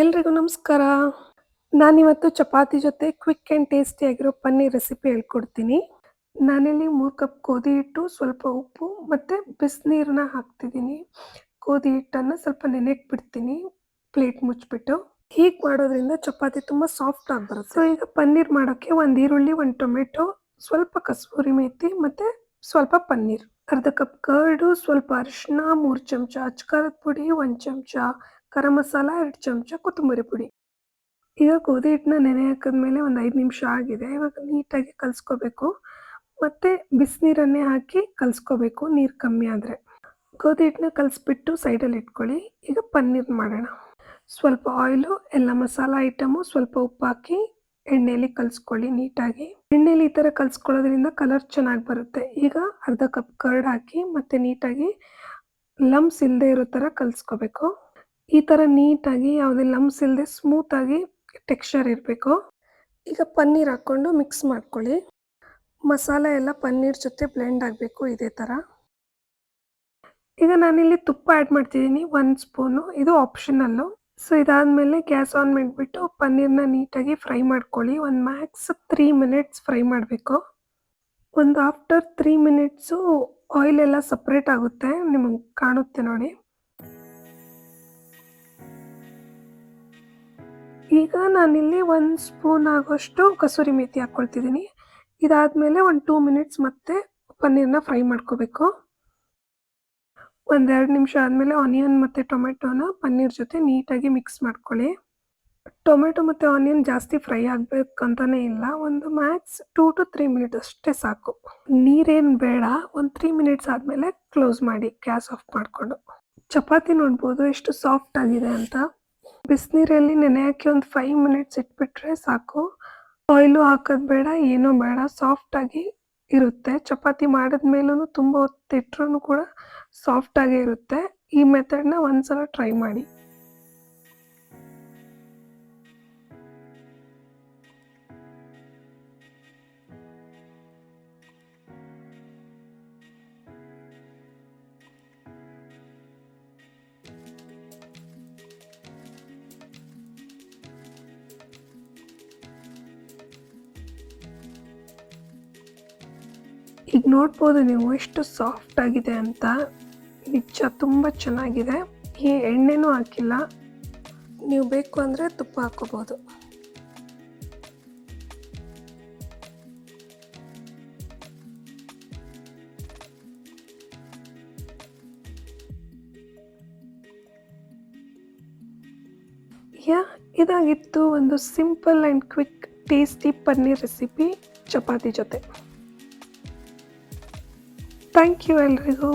ಎಲ್ರಿಗೂ ನಮಸ್ಕಾರ. ನಾನಿವತ್ತು ಚಪಾತಿ ಜೊತೆ ಕ್ವಿಕ್ ಆ್ಯಂಡ್ ಟೇಸ್ಟಿಯಾಗಿರೋ ಪನ್ನೀರ್ ರೆಸಿಪಿ ಹೇಳ್ಕೊಡ್ತೀನಿ. ನಾನಿಲ್ಲಿ ಮೂರು ಕಪ್ ಗೋಧಿ ಹಿಟ್ಟು, ಸ್ವಲ್ಪ ಉಪ್ಪು ಮತ್ತು ಬಿಸಿನೀರನ್ನ ಹಾಕ್ತಿದ್ದೀನಿ. ಗೋಧಿ ಹಿಟ್ಟನ್ನು ಸ್ವಲ್ಪ ನೆನೆಗೆ ಬಿಡ್ತೀನಿ ಪ್ಲೇಟ್ ಮುಚ್ಚಿಬಿಟ್ಟು ಹೀಗೆ ಮಾಡೋದ್ರಿಂದ ಚಪಾತಿ ತುಂಬ ಸಾಫ್ಟ್ ಆಗಿ ಬರುತ್ತೆ. ಸೊ ಈಗ ಪನ್ನೀರ್ ಮಾಡೋಕ್ಕೆ ಒಂದು ಈರುಳ್ಳಿ, ಒಂದು ಟೊಮೆಟೊ, ಸ್ವಲ್ಪ ಕಸೂರಿ ಮೇಥಿ ಮತ್ತು ಸ್ವಲ್ಪ ಪನ್ನೀರ್. ಅರ್ಧ ಕಪ್ ಕರ್ಡು, ಸ್ವಲ್ಪ ಅರಿಶಿನ ಮೂರು ಚಮಚ ಅಚ್ಕಾರದ ಪುಡಿ, ಒಂದು ಚಮಚ ಗರಂ ಮಸಾಲ, ಎರಡು ಚಮಚ ಕೊತ್ತಂಬರಿ ಪುಡಿ. ಈಗ ಗೋಧಿ ಹಿಟ್ಟನ್ನ ನೆನೆ ಹಾಕಿದ್ಮೇಲೆ ಒಂದು ಐದು ನಿಮಿಷ ಆಗಿದೆ. ಇವಾಗ ನೀಟಾಗಿ ಕಲಿಸ್ಕೋಬೇಕು. ಮತ್ತು ಬಿಸಿನೀರನ್ನೇ ಹಾಕಿ ಕಲಸ್ಕೋಬೇಕು. ನೀರು ಕಮ್ಮಿ ಆದರೆ. ಗೋಧಿ ಹಿಟ್ಟನ್ನ ಕಲಿಸ್ಬಿಟ್ಟು ಸೈಡಲ್ಲಿ ಇಟ್ಕೊಳ್ಳಿ. ಈಗ ಪನ್ನೀರ್ ಮಾಡೋಣ. ಸ್ವಲ್ಪ ಆಯಿಲು ಎಲ್ಲ ಮಸಾಲ ಐಟಮು ಸ್ವಲ್ಪ ಉಪ್ಪು ಹಾಕಿ ಎಣ್ಣೆಯಲ್ಲಿ ಕಲಿಸ್ಕೊಳ್ಳಿ ನೀಟಾಗಿ. ಎಣ್ಣೆಲಿ ಈ ಥರ ಕಲಿಸ್ಕೊಳ್ಳೋದ್ರಿಂದ ಕಲರ್ ಚೆನ್ನಾಗಿ ಬರುತ್ತೆ. ಈಗ ಅರ್ಧ ಕಪ್ ಕರ್ಡ್ ಹಾಕಿ ಮತ್ತು ನೀಟಾಗಿ ಲಮ್ಸ್ ಇಲ್ಲದೆ ಇರೋ ಥರ ಕಲಿಸ್ಕೋಬೇಕು. ಈ ಥರ ನೀಟಾಗಿ ಯಾವುದೇ ಲಮ್ಸ್ ಇಲ್ಲದೆ ಸ್ಮೂತಾಗಿ ಟೆಕ್ಸ್ಚರ್ ಇರಬೇಕು. ಈಗ ಪನ್ನೀರ್ ಹಾಕ್ಕೊಂಡು ಮಿಕ್ಸ್ ಮಾಡ್ಕೊಳ್ಳಿ. ಮಸಾಲೆ ಎಲ್ಲ ಪನ್ನೀರ್ ಜೊತೆ ಬ್ಲೆಂಡ್ ಆಗಬೇಕು ಇದೇ ಥರ ಈಗ ನಾನಿಲ್ಲಿ ತುಪ್ಪ ಆ್ಯಡ್ ಮಾಡ್ತಿದ್ದೀನಿ. ಒಂದು ಸ್ಪೂನು ಇದು ಆಪ್ಷನಲ್ಲು ಸೊ ಇದಾದಮೇಲೆ ಗ್ಯಾಸ್ ಆನ್ ಮಾಡಿಬಿಟ್ಟು ಪನ್ನೀರ್ನ ನೀಟಾಗಿ ಫ್ರೈ ಮಾಡ್ಕೊಳ್ಳಿ. ಒಂದು ಮ್ಯಾಕ್ಸ್ ತ್ರೀ ಮಿನಿಟ್ಸ್ ಫ್ರೈ ಮಾಡಬೇಕು. ಒಂದು ಆಫ್ಟರ್ ತ್ರೀ ಮಿನಿಟ್ಸು ಆಯಿಲ್ ಎಲ್ಲ ಸಪ್ರೇಟ್ ಆಗುತ್ತೆ. ನಿಮಗೆ ಕಾಣುತ್ತೆ ನೋಡಿ. ಈಗ ನಾನಿಲ್ಲಿ ಒಂದು ಸ್ಪೂನ್ ಆಗೋಷ್ಟು ಕಸೂರಿ ಮೇಥಿ ಹಾಕ್ಕೊಳ್ತಿದ್ದೀನಿ. ಇದಾದಮೇಲೆ ಒಂದು ಟೂ ಮಿನಿಟ್ಸ್ ಮತ್ತೆ ಪನ್ನೀರ್ನ ಫ್ರೈ ಮಾಡ್ಕೋಬೇಕು. ಒಂದೆರಡು ನಿಮಿಷ ಆದಮೇಲೆ ಆನಿಯನ್ ಮತ್ತು ಟೊಮೆಟೊನ ಪನ್ನೀರ್ ಜೊತೆ ನೀಟಾಗಿ ಮಿಕ್ಸ್ ಮಾಡ್ಕೊಳ್ಳಿ. ಟೊಮೆಟೊ ಮತ್ತು ಆನಿಯನ್ ಜಾಸ್ತಿ ಫ್ರೈ ಆಗಬೇಕಂತಲೇ ಇಲ್ಲ, ಒಂದು max two to three minutes ಅಷ್ಟೇ ಸಾಕು. ನೀರೇನು ಬೇಡ, ಒಂದು ತ್ರೀ ಮಿನಿಟ್ಸ್ ಆದಮೇಲೆ ಕ್ಲೋಸ್ ಮಾಡಿ, ಗ್ಯಾಸ್ ಆಫ್ ಮಾಡಿಕೊಂಡು. ಚಪಾತಿ ನೋಡ್ಬೋದು, ಎಷ್ಟು ಸಾಫ್ಟ್ ಆಗಿದೆ ಅಂತ. ಬಿಸಿನೀರಲ್ಲಿ ನೆನೆ ಹಾಕಿ ಒಂದು ಫೈವ್ ಮಿನಿಟ್ಸ್ ಇಟ್ಬಿಟ್ರೆ ಸಾಕು. ಆಯಿಲು ಹಾಕೋದು ಬೇಡ, ಏನೂ ಬೇಡ ಸಾಫ್ಟಾಗಿ ಇರುತ್ತೆ. ಚಪಾತಿ ಮಾಡಿದ್ಮೇಲೂ ತುಂಬ ಹೊತ್ತಿಟ್ರೂ ಕೂಡ ಸಾಫ್ಟಾಗೇ ಇರುತ್ತೆ. ಈ ಮೆಥಡ್ನ ಒಂದ್ಸಲ ಟ್ರೈ ಮಾಡಿ. ಈಗ ನೋಡ್ಬೋದು ನೀವು ಎಷ್ಟು ಸಾಫ್ಟ್ ಆಗಿದೆ ಅಂತ. ನಿಜ ತುಂಬ ಚೆನ್ನಾಗಿದೆ. ಈ ಎಣ್ಣೆನೂ ಹಾಕಿಲ್ಲ. ನೀವು ಬೇಕು ಅಂದರೆ ತುಪ್ಪ ಹಾಕೋಬೋದು. ಯಾ, ಇದಾಗಿತ್ತು ಒಂದು simple and quick tasty paneer recipe chapati ಜೊತೆ. ಥ್ಯಾಂಕ್ ಯು ಎಲ್ರಿಗೂ